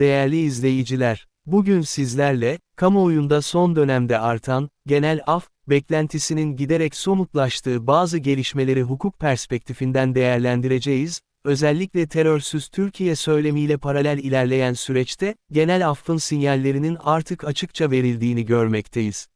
Değerli izleyiciler, bugün sizlerle, kamuoyunda son dönemde artan, genel af, beklentisinin giderek somutlaştığı bazı gelişmeleri hukuk perspektifinden değerlendireceğiz, özellikle terörsüz Türkiye söylemiyle paralel ilerleyen süreçte, genel affın sinyallerinin artık açıkça verildiğini görmekteyiz.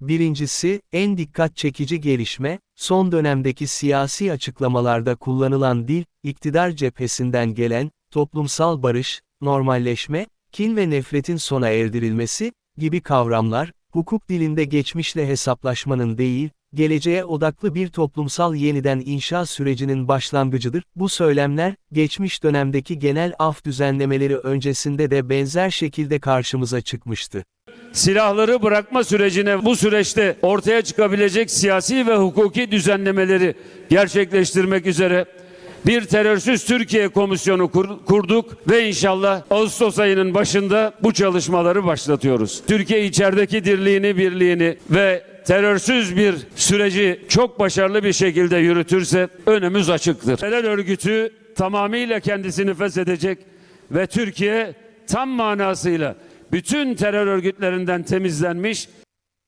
Birincisi, en dikkat çekici gelişme, son dönemdeki siyasi açıklamalarda kullanılan dil, iktidar cephesinden gelen, toplumsal barış, normalleşme, kin ve nefretin sona erdirilmesi, gibi kavramlar, hukuk dilinde geçmişle hesaplaşmanın değil, geleceğe odaklı bir toplumsal yeniden inşa sürecinin başlangıcıdır. Bu söylemler, geçmiş dönemdeki genel af düzenlemeleri öncesinde de benzer şekilde karşımıza çıkmıştı. silahları bırakma sürecine bu süreçte ortaya çıkabilecek siyasi ve hukuki düzenlemeleri gerçekleştirmek üzere bir terörsüz Türkiye Komisyonu kur- kurduk ve inşallah Ağustos ayının başında bu çalışmaları başlatıyoruz. Türkiye içerideki dirliğini, birliğini ve terörsüz bir süreci çok başarılı bir şekilde yürütürse önümüz açıktır. Terör örgütü tamamıyla kendisini feshedecek ve Türkiye tam manasıyla bütün terör örgütlerinden temizlenmiş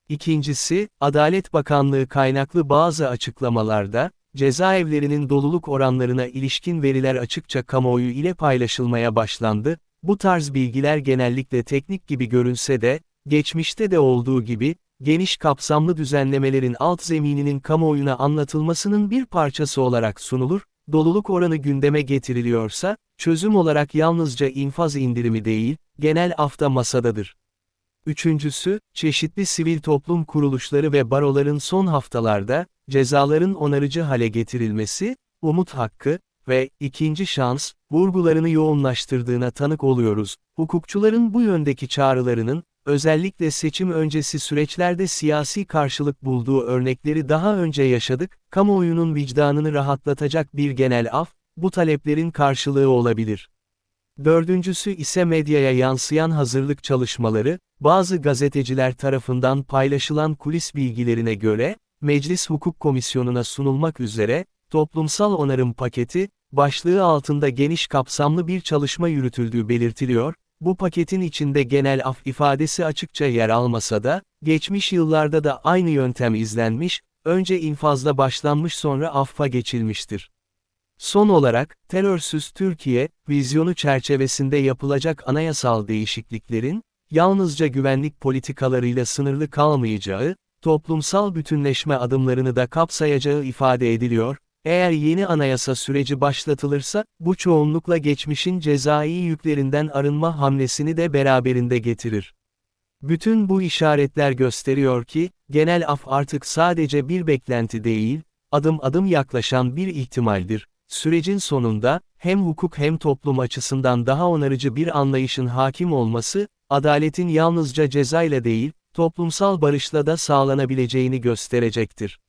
İkincisi, Adalet Bakanlığı kaynaklı bazı açıklamalarda, cezaevlerinin doluluk oranlarına ilişkin veriler açıkça kamuoyu ile paylaşılmaya başlandı. Bu tarz bilgiler genellikle teknik gibi görünse de, geçmişte de olduğu gibi, geniş kapsamlı düzenlemelerin alt zemininin kamuoyuna anlatılmasının bir parçası olarak sunulur, doluluk oranı gündeme getiriliyorsa, çözüm olarak yalnızca infaz indirimi değil, genel afta masadadır. Üçüncüsü, çeşitli sivil toplum kuruluşları ve baroların son haftalarda, cezaların onarıcı hale getirilmesi, umut hakkı ve ikinci şans, vurgularını yoğunlaştırdığına tanık oluyoruz. Hukukçuların bu yöndeki çağrılarının, özellikle seçim öncesi süreçlerde siyasi karşılık bulduğu örnekleri daha önce yaşadık, kamuoyunun vicdanını rahatlatacak bir genel af, bu taleplerin karşılığı olabilir. Dördüncüsü ise medyaya yansıyan hazırlık çalışmaları, bazı gazeteciler tarafından paylaşılan kulis bilgilerine göre, Meclis Hukuk Komisyonu'na sunulmak üzere, toplumsal onarım paketi, başlığı altında geniş kapsamlı bir çalışma yürütüldüğü belirtiliyor, bu paketin içinde genel af ifadesi açıkça yer almasa da, geçmiş yıllarda da aynı yöntem izlenmiş, önce infazla başlanmış sonra affa geçilmiştir. Son olarak, terörsüz Türkiye, vizyonu çerçevesinde yapılacak anayasal değişikliklerin, yalnızca güvenlik politikalarıyla sınırlı kalmayacağı, toplumsal bütünleşme adımlarını da kapsayacağı ifade ediliyor, eğer yeni anayasa süreci başlatılırsa, bu çoğunlukla geçmişin cezai yüklerinden arınma hamlesini de beraberinde getirir. Bütün bu işaretler gösteriyor ki, genel af artık sadece bir beklenti değil, adım adım yaklaşan bir ihtimaldir. Sürecin sonunda, hem hukuk hem toplum açısından daha onarıcı bir anlayışın hakim olması, adaletin yalnızca cezayla değil, toplumsal barışla da sağlanabileceğini gösterecektir.